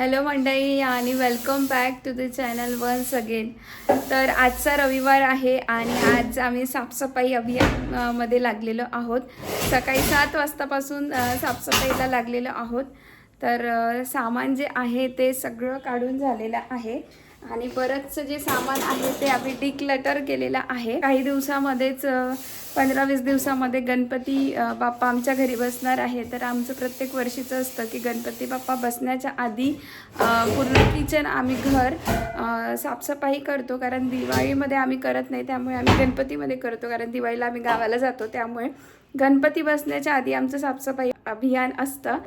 Hello मंडळी आणि welcome back to the channel once again. तर आजचा रविवार आहे आणि आज आम्ही साफसफाई अभियानमध्ये लागलेलो आहोत. सकाळी सात वाजतापासून साफसफाईला लागलेलो आहोत. तर सामान जे आहे ते सगळं काढून झालेलं आहे. आणि बरंचसं जे सामान आहे ते आम्ही डिक्लटर केलेलं आहे. काही दिवसामध्येच पंधरा वीस दिवसामध्ये गणपती बाप्पा आमच्या घरी बसणार आहे. तर आमचं प्रत्येक वर्षीचं असतं की गणपती बाप्पा बसण्याच्या आधी पूर्ण किचन आम्ही घर साफसफाई करतो. कारण दिवाळीमध्ये आम्ही करत नाही त्यामुळे आम्ही गणपतीमध्ये करतो. कारण दिवाळीला आम्ही गावाला जातो त्यामुळे गणपती बसण्याच्या आधी आमचं साफसफाई अभियान असतं.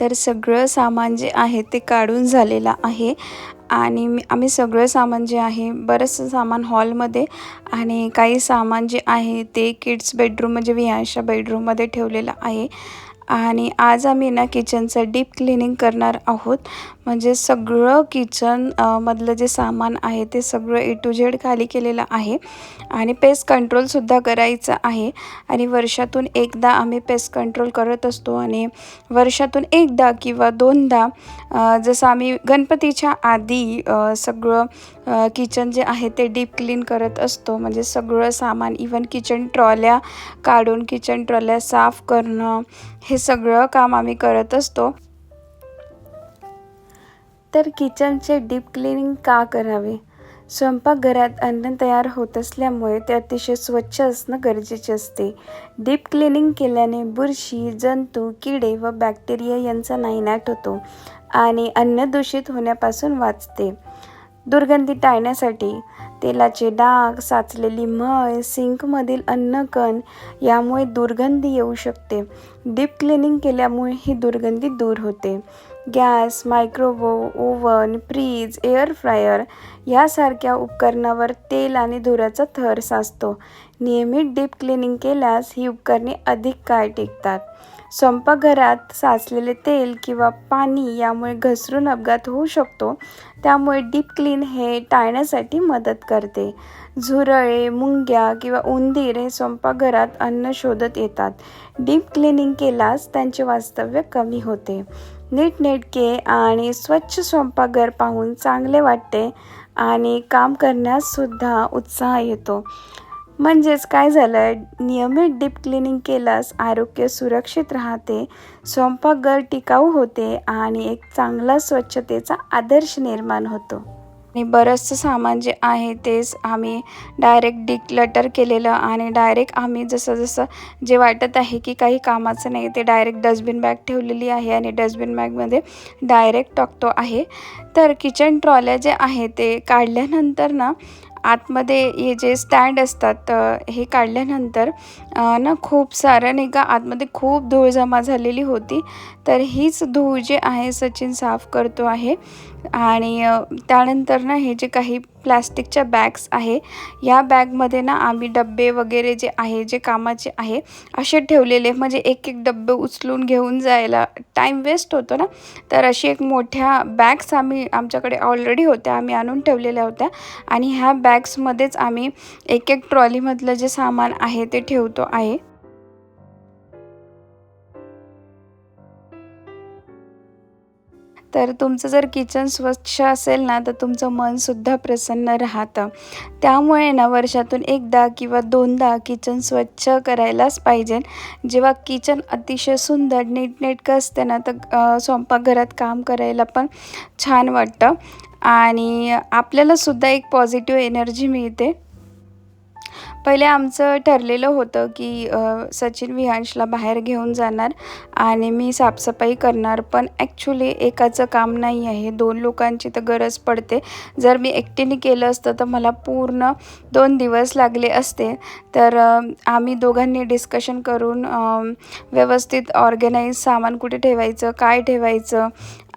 तर सगळं सामान जे आहे ते काढून झालेलं आहे. आणि मी आम्ही सगळं सामान जे आहे बरंचसं सामान हॉलमध्ये आणि काही सामान जे आहे ते किड्स बेडरूम म्हणजे विहांशा बेडरूममध्ये ठेवलेलं आहे. आणि आज आम्ही ना किचनचं डीप क्लिनिंग करणार आहोत. म्हणजे सगळं किचन मधलं जे सामान आहे ते सगळं ए टू झेड खाली केलेलं आहे. आणि पेस्ट कंट्रोलसुद्धा करायचं आहे. आणि वर्षातून एकदा आम्ही पेस्ट कंट्रोल करत असतो आणि वर्षातून एकदा किंवा दोनदा जसं आम्ही गणपतीच्या आधी सगळं किचन जे आहे ते डीप क्लीन करत असतो. म्हणजे सगळं सामान इवन किचन ट्रॉल्या काढून किचन ट्रॉल्या साफ करणं हे सगळं काम आम्ही करत असतो. तर किचनचे डीप क्लिनिंग का करावे? स्वयंपाकघरात अन्न तयार होत असल्यामुळे ते अतिशय स्वच्छ असणं गरजेचे असते. डीप क्लिनिंग केल्याने बुरशी जंतू किडे व बॅक्टेरिया यांचा नायनाट होतो आणि अन्न दूषित होण्यापासून वाचते. दुर्गंधी टाळण्यासाठी तेलाचे डाग साचलेली मळ सिंकमधील अन्नकण यामुळे दुर्गंधी येऊ शकते. डीप क्लिनिंग केल्यामुळे ही दुर्गंधी दूर होते. Gas microwave oven fridge air fryer यासारख्या उपकरणावर तेल आणि धुराचा थर साचतो. नियमित डीप क्लिनिंग केल्यास ही उपकरणे अधिक काळ टिकतात. स्वयंपाकघरात साचलेले तेल किंवा पाणी यामुळे घसरून अपघात होऊ शकतो. त्यामुळे डीप क्लीन हे टाळण्यासाठी मदत करते. झुरळे मुंग्या किंवा उंदीर हे स्वयंपाकघरात अन्न शोधत येतात. डीप क्लिनिंग केल्यास त्यांचे वास्तव्य कमी होते. नीटनेटके आणि स्वच्छ स्वयंपाकघर पाहून चांगले वाटते आणि काम करण्याससुद्धा उत्साह येतो. म्हणजेच काय झालं नियमित डीप क्लिनिंग केल्यास आरोग्य सुरक्षित राहते स्वयंपाकघर टिकाऊ होते आणि एक चांगला स्वच्छतेचा आदर्श निर्माण होतो. आणि बरंचसं सामान जे आहे तेच आम्ही डायरेक्ट डिक्लटर केलेलं आणि डायरेक्ट आम्ही जसं जसं जे वाटत आहे की काही कामाचं नाही ते डायरेक्ट डस्टबिन बॅग ठेवलेली आहे आणि डस्टबिन बॅगमध्ये डायरेक्ट टाकतो आहे. तर किचन ट्रॉल्या जे आहे ते काढल्यानंतर ना आतमध्ये हे जे स्टँड असतात हे काढल्यानंतर ना खूप सारं नाही का आतमध्ये खूप धूळ जमा झालेली होती. तर हीच धूळ जे आहे सचिन साफ करतो आहे. आणि त्यानंतर ना हे जे काही प्लॅस्टिकच्या बॅग्स आहे या बॅगमध्ये ना आम्ही डब्बे वगैरे जे आहे जे कामाचे आहे असे ठेवलेले. म्हणजे एक एक डब्बे उचलून घेऊन जायला टाईम वेस्ट होतो ना. तर अशी एक मोठ्या बॅग्स आम्ही आमच्याकडे ऑलरेडी होत्या आम्ही आणून ठेवलेल्या होत्या. आणि ह्या बॅग्समध्येच आम्ही एक एक ट्रॉलीमधलं जे सामान आहे ते ठेवतो आहे. तर तुमचं जर किचन स्वच्छ असेल ना तर तुमचं मनसुद्धा प्रसन्न राहतं. त्यामुळे ना वर्षातून एकदा किंवा दोनदा किचन स्वच्छ करायलाच पाहिजे. जेव्हा किचन अतिशय सुंदर नीटनेटकं असते ना तर स्वयंपाकघरात काम करायला पण छान वाटतं. आणि आपल्यालासुद्धा एक पॉझिटिव्ह एनर्जी मिळते. पहिले आमचं ठरलेलं होतं की सचिन विहांशला बाहेर घेऊन जाणार आणि मी साफसफाई करणार. पण ॲक्च्युली एकाचं काम नाही आहे. दोन लोकांची तर गरज पडते. जर मी एकटीने केलं असतं तर मला पूर्ण दोन दिवस लागले असते. तर आम्ही दोघांनी डिस्कशन करून व्यवस्थित ऑर्गनाईज सामान कुठे ठेवायचं काय ठेवायचं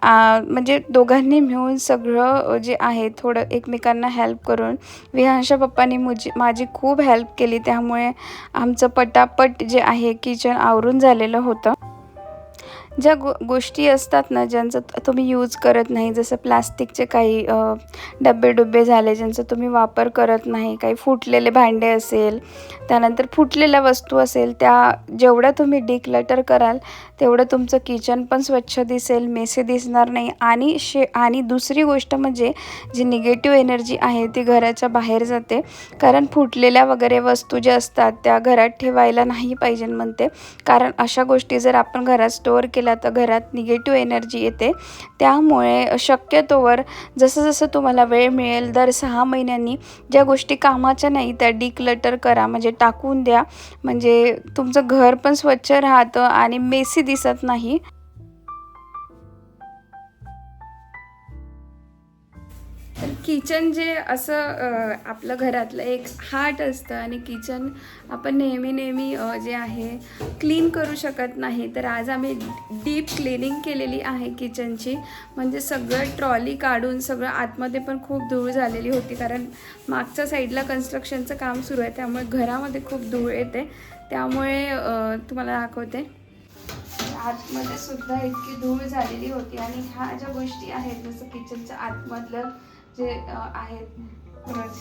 म्हणजे दोघांनी मिळून सगळं जे आहे थोडं एकमेकांना हेल्प करून विहांशा पप्पांनी मुझी माझी खूप हेल्प केली. त्यामुळे आमचं पटापट जे आहे किचन आवरून झालेलं होतं. ज्या गो गोष्टी असतात ना ज्यांचं तुम्ही यूज करत नाही जसं प्लास्टिकचे काही डब्बे डुब्बे झाले ज्यांचा तुम्ही वापर करत नाही काही फुटलेले भांडे असेल त्यानंतर फुटलेल्या वस्तू असेल त्या जेवढ्या तुम्ही डिक्लटर कराल तेवढं तुमचं किचन पण स्वच्छ दिसेल मेसे दिसणार नाही. आणि शे आणि दुसरी गोष्ट म्हणजे जी निगेटिव्ह एनर्जी आहे ती घराच्या बाहेर जाते. कारण फुटलेल्या वगैरे वस्तू ज्या असतात त्या घरात ठेवायला नाही पाहिजे म्हणते. कारण अशा गोष्टी जर आपण घरात स्टोअर केल्या तर घरात निगेटिव्ह एनर्जी येते. त्यामुळे शक्यतोवर जसं जसं तुम्हाला वेळ मिळेल दर सहा महिन्यांनी ज्या गोष्टी कामाच्या नाही त्या डिक्लटर करा. म्हणजे टाकून द्या. म्हणजे तुमचं घर पण स्वच्छ राहतं आणि मेसी दिसत नाही. तर किचन जे असं आपलं घरातलं एक हार्ट असतं आणि किचन आपण नेहमी नेहमी जे आहे क्लीन करू शकत नाही. तर आज आम्ही डीप क्लिनिंग केलेली आहे किचनची. म्हणजे सगळं ट्रॉली काढून सगळं आतमध्ये पण खूप धूळ झालेली होती. कारण मागच्या साईडला कन्स्ट्रक्शनचं काम सुरू आहे. त्यामुळे घरामध्ये खूप धूळ येते. त्यामुळे तुम्हाला दाखवते. आतमध्ये सुद्धा इतकी धूळ झालेली होती. आणि ह्या ज्या गोष्टी आहेत जसं किचनच्या आतमधलं जे आहेत. फरश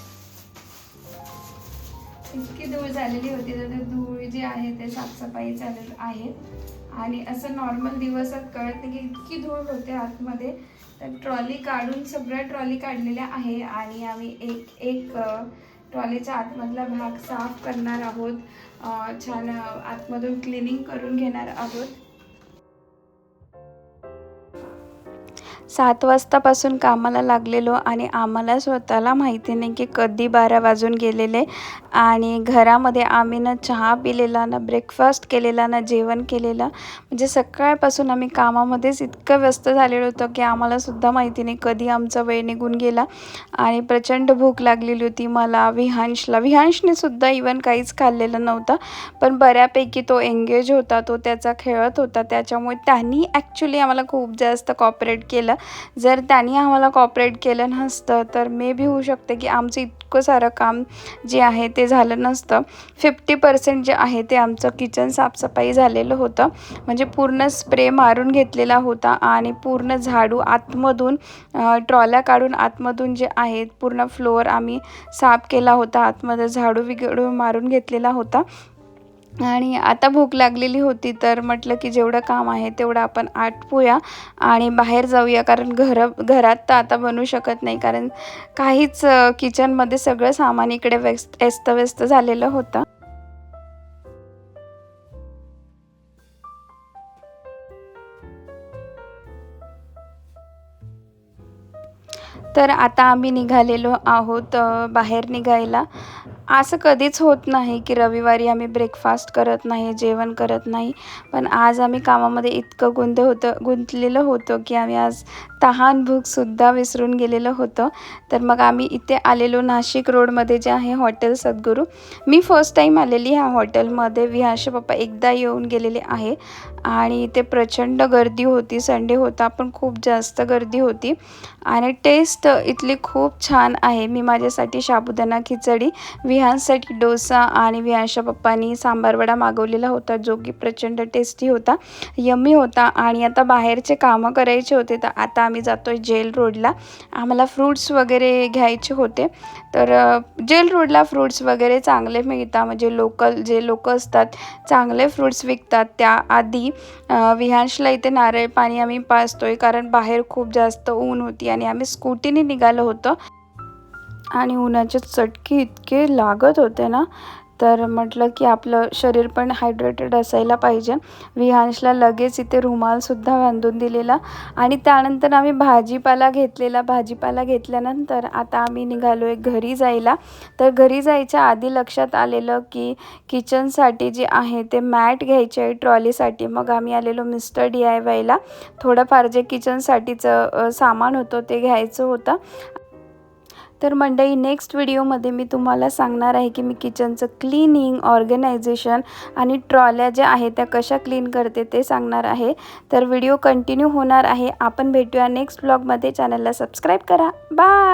इतकी धूळ झालेली होती तर ते धूळ जे आहे ते साफसफाई चालू आहे. आणि असं नॉर्मल दिवसात कळत नाही की इतकी धूळ होते आतमध्ये. तर ट्रॉली काढून सगळ्या ट्रॉली काढलेल्या आहे आणि आम्ही एक एक ट्रॉलीचा ट्रॉलीच्या आतमधला भाग साफ करणार आहोत. छान आतमधून क्लिनिंग करून घेणार आहोत. सात वाजतापासून कामाला लागलेलो आणि आम्हाला स्वतःला माहिती नाही की कधी बारा वाजून गेलेले आणि घरामध्ये आम्ही ना चहा पिलेला ना ब्रेकफास्ट केलेला ना जेवण केलेलं. म्हणजे सकाळपासून आम्ही कामामध्येच इतकं व्यस्त झालेलो होतो की आम्हालासुद्धा माहिती नाही कधी आमचा वेळ निघून गेला. आणि प्रचंड भूक लागलेली होती मला विहांशला. विहांशने सुद्धा इवन काहीच खाल्लेलं नव्हतं पण बऱ्यापैकी तो एंगेज होता तो त्याचा खेळत होता. त्याच्यामुळे त्यांनी ॲक्च्युली आम्हाला खूप जास्त कॉपरेट केलं. जर त्यांनी आम्हाला कॉपरेट केलं नसतं तर मे बी होऊ शकते की आमचं इतकं सारं काम जे आहे ते झालं नसतं. फिफ्टी पर्सेंट जे आहे ते आमचं किचन साफसफाई झालेलं होतं. म्हणजे पूर्ण स्प्रे मारून घेतलेला होता आणि पूर्ण झाडू आतमधून ट्रॉल्या काढून आतमधून जे आहेत पूर्ण फ्लोअर आम्ही साफ केला होता. आतमध्ये झाडू विगडू मारून घेतलेला होता. आणि आता भूक लागलेली होती तर म्हटलं की जेवढं काम आहे तेवढं आपण आटपूया आणि बाहेर जाऊया. कारण घर घरात तर आता बनवू शकत नाही. कारण काहीच किचनमध्ये सगळं सामान इकडे व्यस्त व्यस्त झालेलं होतं. तर आता आम्ही निघालेलो आहोत बाहेर निघायला. असं कधीच होत नाही की रविवारी आम्ही ब्रेकफास्ट करत नाही जेवण करत नाही. पण आज आम्ही कामामध्ये इतकं गुंत होतं गुंतलेलं होतं की आम्ही आज तहान भूकसुद्धा विसरून गेलेलं होतं. तर मग आम्ही इथे आलेलो नाशिक रोडमध्ये जे आहे हॉटेल सद्गुरू. मी फर्स्ट टाईम आलेली ह्या हॉटेलमध्ये. विहाश पप्पा एकदा येऊन गेलेले आहे. आणि इथे प्रचंड गर्दी होती. संडे होता पण खूप जास्त गर्दी होती. आणि टेस्ट इथली खूप छान आहे. मी माझ्यासाठी साबुदाणा खिचडी विहांसाठी डोसा आणि विहांच्या पप्पांनी सांबार वडा मागवलेला होता जो की प्रचंड टेस्टी होता यम्मी होता. आणि आता बाहेरचे कामं करायचे होते तर आता आम्ही जातो आहे जेल रोडला. आम्हाला फ्रूट्स वगैरे घ्यायचे होते. तर जेल रोडला फ्रूट्स वगैरे चांगले मिळतात. म्हणजे लोकल जे लोक असतात चांगले फ्रूट्स विकतात. त्याआधी आधी विहांशला इथे नारळ पाणी आम्ही पाजतोय कारण बाहेर खूप जास्त ऊन होती आणि आम्ही स्कूटीने निघालो होतो. आणि उन्हाचे चटके इतके लागत होते ना. तर म्हटलं की आपलं शरीर पण हायड्रेटेड असायला पाहिजे. विहांशला लगेच इथे रुमालसुद्धा बांधून दिलेला. आणि त्यानंतर आम्ही भाजीपाला घेतलेला. भाजीपाला घेतल्यानंतर आता आम्ही निघालो आहे घरी जायला. तर घरी जायच्या आधी लक्षात आलेलं की किचनसाठी जे आहे ते मॅट घ्यायचे आहे ट्रॉलीसाठी. मग आम्ही आलेलो मिस्टर डी आय वायला थोडंफार जे किचनसाठीचं सामान होतं ते घ्यायचं होतं. तर मंडई नेक्स्ट व्हिडिओमध्ये मी तुम्हाला सांगणार आहे की मी किचनचं क्लिनिंग ऑर्गनायझेशन आणि ट्रॉल्या ज्या आहेत त्या कशा क्लीन करते ते सांगणार आहे. तर व्हिडिओ कंटिन्यू होणार आहे. आपण भेटूया नेक्स्ट ब्लॉगमध्ये चॅनलला सबस्क्राईब करा. बाय